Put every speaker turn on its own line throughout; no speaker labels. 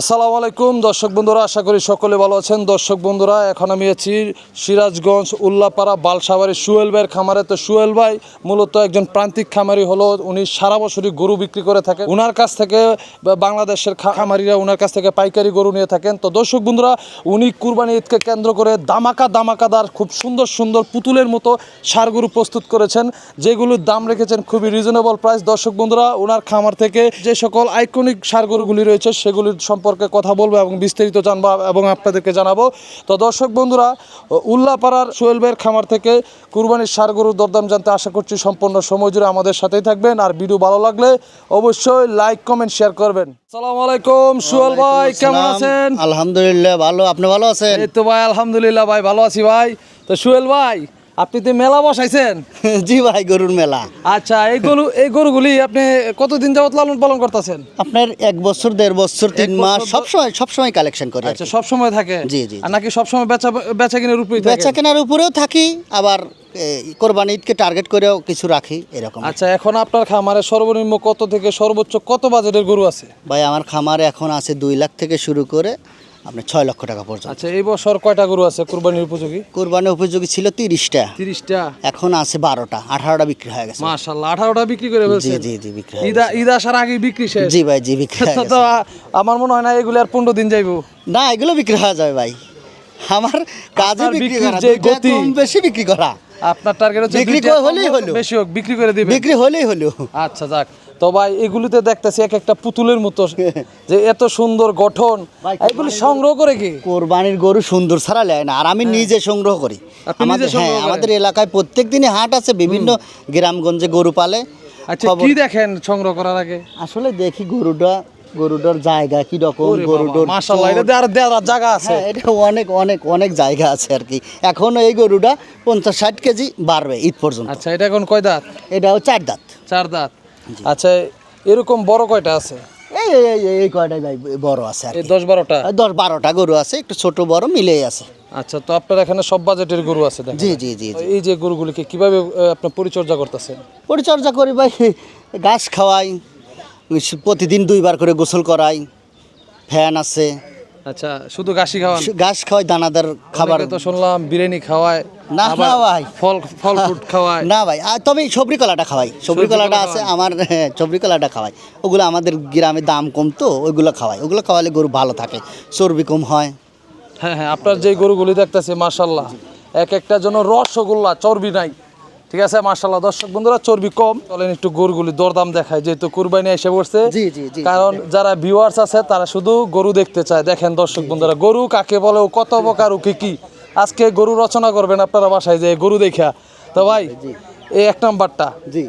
আসসালামু আলাইকুম, দর্শক বন্ধুরা, আশা করি সকলে ভালো আছেন। দর্শক বন্ধুরা, এখন আমি আছি সিরাজগঞ্জ, উল্লাপাড়া, বালসাবাড়ি সুয়েল ভাইয়ের খামারে। তো সুয়েল ভাই মূলত একজন প্রান্তিক খামারি হলো, উনি সারা বছরই গরু বিক্রি করে থাকেন। ওনার কাছ থেকে বাংলাদেশের খামারিরা ওনার কাছ থেকে পাইকারি গরু নিয়ে থাকেন। তো দর্শক বন্ধুরা, উনি কুরবানি ঈদকে কেন্দ্র করে দামাকা দামাকাদার, খুব সুন্দর সুন্দর পুতুলের মতো সার গরু প্রস্তুত করেছেন, যেগুলোর দাম রেখেছেন খুবই রিজনেবল প্রাইস দর্শক বন্ধুরা ওনার খামার থেকে যে সকল আইকনিক সার গরুগুলি রয়েছে, সেগুলির সম্পর্কে কথা বলব এবং বিস্তারিত জানব এবং আপনাদেরকে জানাব। তো দর্শক বন্ধুরা উল্লাপাড়ার ভাইয়ের খামার থেকে কুরবানির সার গরুর দরদাম জানতে আশা করছি সম্পূর্ণ সময় জুড়ে আমাদের সাথেই থাকবেন। আর ভিডিও ভালো লাগলে অবশ্যই লাইক কমেন্ট শেয়ার করবেন। আসসালামু আলাইকুম সোহেল ভাই কেমন আছেন?
আলহামদুলিল্লাহ ভালো। আপনি ভালো আছেন?
এই তো ভাই আলহামদুলিল্লাহ ভাই ভালো আছি ভাই। তো সোহেল ভাই আপনি তো মেলা বসাইছেন।
জি ভাই গরুর মেলা।
আচ্ছা এই গরু এই গরুগুলি আপনি কতদিন যাবত লালন পালন করতেছেন?
আপনার এক বছর দেড় বছর তিন মাস সব সময় সব সময় কালেকশন করি
আচ্ছা। সব সময় থাকে?
জি, জি,
আর নাকি সব সময় বেচা বেচা কিনের উপরেই থাকে?
বেচা কেনার উপরেও থাকি আবার এই, কোরবানি ঈদকে টার্গেট করেও কিছু রাখি এরকম।
আচ্ছা এখন আপনার খামারে সর্বনিম্ন কত থেকে সর্বোচ্চ কত বাজেটের গরু আছে?
ভাই আমার খামারে এখন আছে দুই লাখ থেকে শুরু করে আপনার ছয় লক্ষ টাকা পর্যন্ত।
আচ্ছা এই বছর কয়টা গরু আছে কুরবানির উপযোগী?
কোরবানি উপযোগী ছিল তিরিশটা।
তিরিশটা?
এখন আছে বারোটা আঠারোটা বিক্রি হয়ে গেছে।
মাশাল্লাহ আঠারোটা বিক্রি করে
জি জি জি বিক্রি
ঈদ ঈদ আসার আগে বিক্রি শেষ?
জি ভাই জি বিক্রি
তো আমার মনে হয় না এগুলো আর পনেরো দিন যাইবো।
না এগুলো বিক্রি হয়ে যাবে ভাই। আমার কাজে বিক্রি করা
গতি।
বেশি বিক্রি করা।
আপনার টার্গেট হচ্ছে
বিক্রি হলেই হলো।
বেশি হোক বিক্রি করে দিবেন।
বিক্রি হলেই হলো।
আচ্ছা যাক। তো ভাই এগুলিতে দেখতেছি এক একটা পুতুলের মতো যে এত সুন্দর গঠন। এগুলি সংগ্রহ করে কি?
কোরবানির গরু সুন্দর ছাড়া লেয় না আর আমি নিজে সংগ্রহ করি।
হ্যাঁ।
আমাদের হ্যাঁ আমাদের এলাকায় প্রত্যেক দিনই হাট আছে বিভিন্ন গ্রামগঞ্জে গরু পালে।
আচ্ছা কি দেখেন সংগ্রহ করার আগে?
আসলে দেখি গরুটা গরুটার জায়গা কি রকম
মাশাআল্লাহ এটা দেওয়ার জায়গা আছে।
হ্যাঁ এটা অনেক অনেক অনেক জায়গা আছে আর কি। এখন এই গরুটা পঞ্চাশ ষাট কেজি বাড়বে ঈদ পর্যন্ত।
আচ্ছা এটা এখন কয় দাঁত?
এটাও চার দাঁত।
চার দাঁত। আচ্ছা এরকম বড় কয়টা আছে?
এই এই- এই কয়টাই ভাই বড় আছে আর
দশ বারোটা?
দশ বারোটা গরু আছে একটু ছোট বড় মিলেই আছে।
আচ্ছা তো আপনার এখানে সব বাজেটের গরু আছে
জি জি জি
এই যে গরুগুলিকে কীভাবে আপনার পরিচর্যা করতেছেন?
পরিচর্যা করি ভাই ঘাস খাওয়াই প্রতিদিন দুইবার করে গোসল করাই ফ্যান আছে।
আচ্ছা শুধু ঘাসি খাওয়ান?
ঘাস খাওয়াই দানাদার খাবার।
তো শুনলাম বিরিয়ানি খাওয়ায়
না, না ভাই।
ফল ফল ফ্রুট খাওয়ায়।
না ভাই আর তবে সবরি কলাটা খাওয়াই। সবরি কলাটা আছে আমার হ্যাঁ, সবরি কলাটা খাওয়াই। ওগুলো আমাদের গ্রামে দাম কম তো ওইগুলো খাওয়াই। ওগুলো খাওয়ালে গরু ভালো থাকে চর্বি কম হয়।
হ্যাঁ হ্যাঁ আপনার যে গরুগুলি দেখতেছি মার্শাল্লাহ এক একটা জন্য রসগোল্লা চর্বি নাই। ঠিক আছে মার্শাল্লাহ দর্শক বন্ধুরা চর্বি কম। চলেন একটু গরুগুলি দরদাম দেখায় যেহেতু কুরবানি এসে পড়ছে কারণ যারা ভিউয়ার্স আছে তারা শুধু গরু দেখতে চায়। দেখেন দর্শক বন্ধুরা গরু কাকে বলে কত প্রকার ও কি কি? আজকে গরু রচনা করবেন আপনারা বাসায় যে গরু দেখা। তো ভাই এই এক নাম্বারটা।
জি।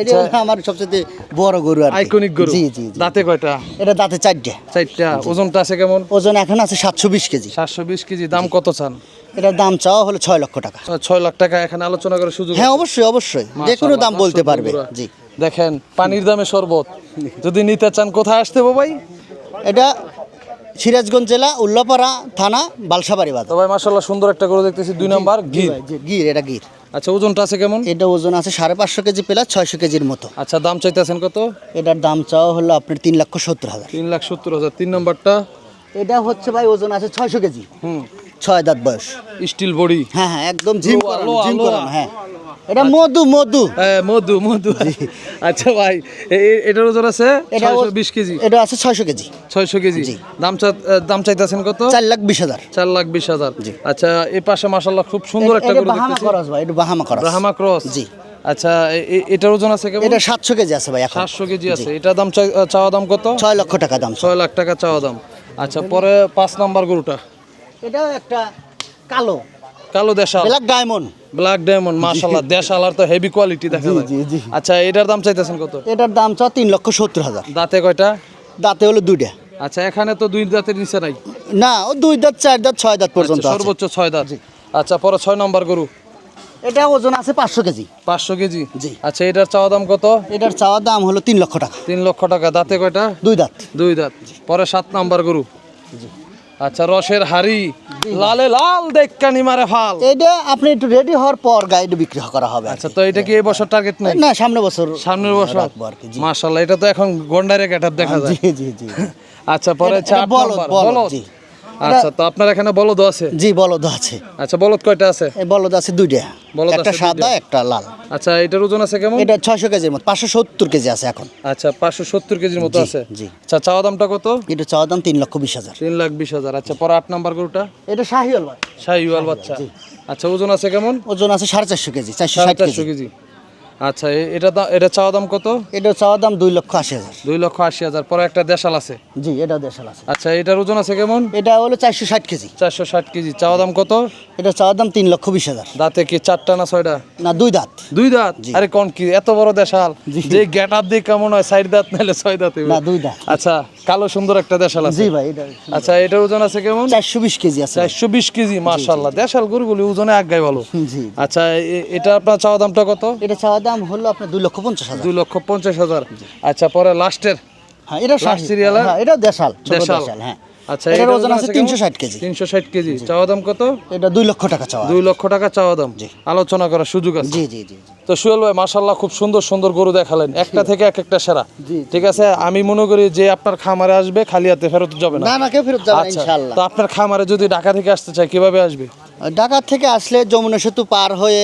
এটা আমার সবচেয়ে বড় গরু আর।
আইকনিক গরু।
জি জি জি।
দাঁতে কয়টা?
এটা দাঁতে চারটে।
চারটা। ওজনটা আছে কেমন?
ওজন এখন আছে সাতশো বিশ কেজি।
সাতশো বিশ কেজি। দাম কত চান?
এটার দাম চাওয়া হলো ছয় লক্ষ টাকা।
ছয়- লাখ টাকা এখানে আলোচনা করার সুযোগ
হ্যাঁ অবশ্যই অবশ্যই। যে কোনো দাম বলতে পারবে। জি।
দেখেন পানির দামে শরবত। যদি নিতে চান কোথায় আসতে ভাই?
এটা সিরাজগঞ্জ জেলা উল্লাপাড়া থানা বালসাবাড়ি বাজার।
তো ভাই মাসাল্লাহ সুন্দর একটা গরু দেখতেছি। দুই নম্বর গির
গির এটা গির।
আচ্ছা ওজনটা আছে কেমন?
এটা ওজন আছে সাড়ে পাঁচশো কেজি প্লাস ছয়শো কেজির মতো।
আচ্ছা দাম চাইতেছেন কত?
এটার দাম চাওয়া হলো আপনার তিন লক্ষ সত্তর হাজার।
তিন লাখ সত্তর হাজার। তিন নম্বরটা?
এটা হচ্ছে ভাই ওজন আছে ছয়শো কেজি।
হুম।
ছয় দাঁত বয়স।
Steel body.
হ্যাঁ হ্যাঁ একদম জিম করানো জিম। করানো হ্যাঁ। এটা মধু মধু।
হ্যাঁ মধু মধু। আচ্ছা ভাই এটার ওজন আছে ছয়শো বিশ কেজি?
এটা আছে ছয়শো কেজি।
ছয়শো কেজি। দাম দাম চাইতেছেন কত?
চার লাখ বিশ হাজার।
চার লাখ বিশ হাজার। আচ্ছা এই পাশে মাসাল্লাহ খুব সুন্দর একটা
বাহামা
দেখতেছি।
ভাই এটা বাহামা খরচ
ব্রাহ্মা ক্রস?
জি।
আচ্ছা এটার ওজন আছে কেমন?
এটা সাতশো কেজি আছে ভাই
সাতশো কেজি আছে। এটার দাম চাওয়া দাম কত?
ছয় লক্ষ টাকা দাম।
ছয় লাখ টাকা চাওয়া দাম। আচ্ছা পরে পাঁচ নাম্বার গরুটা।
এটাও একটা কালো।
কালো দেশাল।
ব্ল্যাক ডায়মন্ড
ব্ল্যাক ডায়মন্ড মাশাল্লাহ দেশালার তো হেভি কোয়ালিটি দেখা যায়।
জি, জি।
আচ্ছা এটার দাম চাইতেছেন কত?
এটার দাম চা তিন লক্ষ সত্তর হাজার।
দাঁতে কয়টা?
দাঁতে হলো দুইটা।
আচ্ছা এখানে তো দুই দাঁতের নিচে নাই।
না ও দুই দাঁত চার দাঁত ছয় দাঁত পর্যন্ত
আচ্ছা,
আছে।
সর্বোচ্চ ছয় দাঁত। আচ্ছা পরে ছয় নাম্বার গরু।
এটা ওজন আছে পাঁচশো কেজি।
পাঁচশো কেজি?
জি।
আচ্ছা এটার চাওয়া দাম কত?
এটার চাওয়ার দাম হলো তিন লক্ষ টাকা।
তিন লক্ষ টাকা। দাঁতে কয়টা?
দুই দাঁত।
দুই দাঁত। পরে সাত নাম্বার গরু। আচ্ছা রসের হাড়ি। লালে লাল দেখকানি মারে ফাল।
এটা আপনি একটু রেডি হওয়ার পর গাইড বিক্রি করা হবে
আচ্ছা তো এটা কি এই বছর টার্গেট নাই?
না সামনে বছর
সামনের বছর? মাশাআল্লাহ এটা তো এখন গন্ডারে গেটআপ দেখা যায়।
জি জি জি।
আচ্ছা পরে
বলো
চার আচ্ছা তো আপনার এখানে বলদ আছে?
জি বলদ আছে।
আচ্ছা বলদ কয়টা আছে?
বলদ আছে দুইটা। একটা সাদা একটা লাল।
আচ্ছা এটার ওজন আছে কেমন?
এটা ছয়শো কেজির মতো পাঁচশো সত্তর কেজি আছে এখন।
আচ্ছা পাঁচশো সত্তর কেজির মতো আছে?
জি।
আচ্ছা চাওয়া দামটা কত?
এটা চাওয়া দাম তিন লক্ষ বিশ হাজার।
তিন লাখ বিশ হাজার। আচ্ছা পরে আট নাম্বার গরুটা?
এটা শাহিওল ভাই
শাহিওয়াল বাচ্চা। আচ্ছা ওজন আছে কেমন?
ওজন আছে সাড়ে চারশো কেজি চারশো
সাড়ে
ষাট
চারশো
কেজি।
কেজি। আচ্ছা এটা এটা চাওয়া দাম কত?
এটা চাওয়া দাম দুই লক্ষ আশি হাজার।
দুই লক্ষ আশি হাজার। পরে একটা দেশাল আছে?
জি এটা দেশাল আছে।
আচ্ছা এটার ওজন আছে কেমন?
এটা হলো চারশো ষাট কেজি।
চারশো ষাট কেজি। চাওয়া দাম কত?
এটা চাওয়া দাম তিন লক্ষ বিশ হাজার।
দাঁতে কি চারটা না ছয়টা?
না দুই দাঁত।
দুই দাঁত? আরে কোন কি এত বড় দেশাল? যে গেট আপ দিয়ে কেমন হয় সাইড দাঁত নাহলে ছয় দাঁত
না দুই দাঁত।
আচ্ছা কালো সুন্দর একটা দেশাল আছে।
জি ভাই এটা
আচ্ছা এটার ওজন আছে কেমন?
চারশো বিশ কেজি আছে। ভাই।
চারশো বিশ কেজি মাশাআল্লাহ। দেশাল গরুগুলি ওজনে আগায় ভালো।
জি
আচ্ছা এটা আপনার চাওয়া দামটা কত?
এটা চাওয়া দাম হলো আপনার দুই লক্ষ পঞ্চাশ হাজার।
দুই লক্ষ পঞ্চাশ হাজার। আচ্ছা পরে লাস্টের।
হ্যাঁ এটা
serial
হ্যাঁ এটা দেশাল।
দেশাল
হ্যাঁ।
আচ্ছা
এটার ওজন আছে
কেমন?
তিনশো ষাট কেজি।
তিনশো ষাট কেজি। চাওয়া দাম কত?
এটা দুই লক্ষ টাকা চাওয়া।
দুই লক্ষ টাকা চাওয়া দাম। আলোচনা করার সুযোগ আছে।
জি জি জি।
তো সুয়েল ভাই মাশাল্লাহ খুব সুন্দর সুন্দর গরু দেখালেন। একটা থেকে এক একটা সেরা। ঠিক আছে? আমি মনে করি যে আপনার খামারে আসবে খালি হাতে ফেরত যাবে না।
না না কেউ ফেরত যাবে না,
আচ্ছা তো আপনার খামারে যদি ঢাকা থেকে আসতে চায় কীভাবে আসবে?
ঢাকা থেকে আসলে যমুনা সেতু পার হয়ে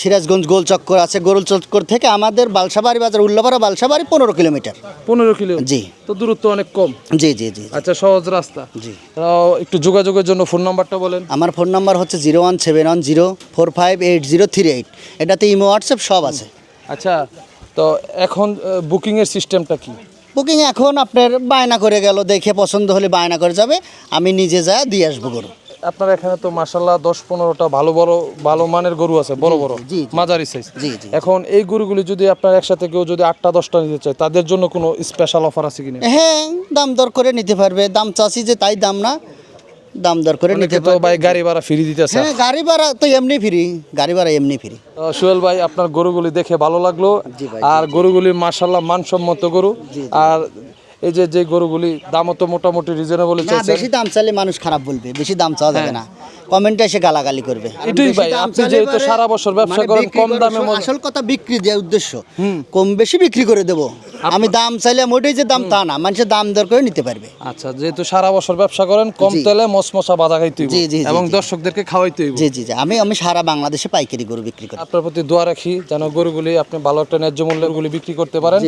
সিরাজগঞ্জ গোল চক্কর আছে। গোল চক্কর থেকে আমাদের বালসাবাড়ি বাজার উল্লাপাড়া বালসাবাড়ি পনেরো কিলোমিটার।
পনেরো কিলো?
জি।
তো দূরত্ব অনেক কম?
জি জি জি
আচ্ছা সহজ রাস্তা।
জি।
তো একটু যোগাযোগের জন্য ফোন নাম্বারটা বলেন।
আমার ফোন নাম্বার হচ্ছে zero one seven one zero four five eight zero three eight. এটাতে ইমো হোয়াটসঅ্যাপ সব আছে।
আচ্ছা তো এখন বুকিংয়ের সিস্টেমটা কি?
বুকিং এখন আপনার বায়না করে গেল দেখে পছন্দ হলে বায়না করে যাবে। আমি নিজে যা দিয়ে আসব গরু।
আপনার এখানে তো মাসাল্লাহ দশ পনেরোটা ভালো বড় ভালো মানের গরু আছে বড় বড়। মাঝারি সাইজ
জি, জি।
এখন এই গরুগুলি যদি আপনার একসাথে কেউ যদি আটটা দশটা নিতে চায় তাদের জন্য কোনো স্পেশাল অফার আছে কিনা?
হ্যাঁ দাম দর করে নিতে পারবে। দাম চাষি যে তাই দাম না দাম দর করে নিতে
তো ভাই গাড়ি ভাড়া ফ্রি দিতেছে
হ্যাঁ গাড়ি ভাড়া তো এমনি ফ্রি গাড়ি ভাড়া এমনি ফ্রি
সোহেল ভাই আপনার গরুগুলি দেখে ভালো লাগল। আর গরুগুলি মার্শাল্লাহ মানসম্মত গরু। আর এই যে যে গরুগুলি দামও তো মোটামুটি রিজনেবল
চলছে। বেশি দাম চাইলে মানুষ খারাপ বলবে বেশি দাম চাওয়া যাবে না। কমেন্টে এসে গালাগালি করবে।
হ্যাঁ। এটাই ভাই, আপনি যেহেতু সারা বছর ব্যবসা
মানে
করেন, কম দামে
আসল কথা বিক্রি দেওয়ার উদ্দেশ্য। কম বেশি বিক্রি করে দেবো। আমি দাম চাইলে মোটেই যে দাম তা না মানুষের দাম দর করে নিতে পারবে।
আচ্ছা যেহেতু সারা বছর ব্যবসা করেন কম তেলে মশমশা বাধা খাইতে
জি, জি,
এবং। দর্শকদেরকে খাওয়াইতে
জি জি জি। আমি আমি সারা বাংলাদেশে পাইকারি গরু বিক্রি করি।
আপনার প্রতি দোয়া রাখি যেন গরুগুলি আপনি ভালো একটা ন্যায্য মূল্যের গুলি বিক্রি করতে পারেন।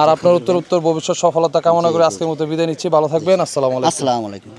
আর আপনার উত্তর উত্তর ভবিষ্যৎ সফলতা কামনা করে আজকের মতো বিদায় নিচ্ছি। ভালো থাকবেন আসসালামু আলাইকুম।
আসসালামু আলাইকুম।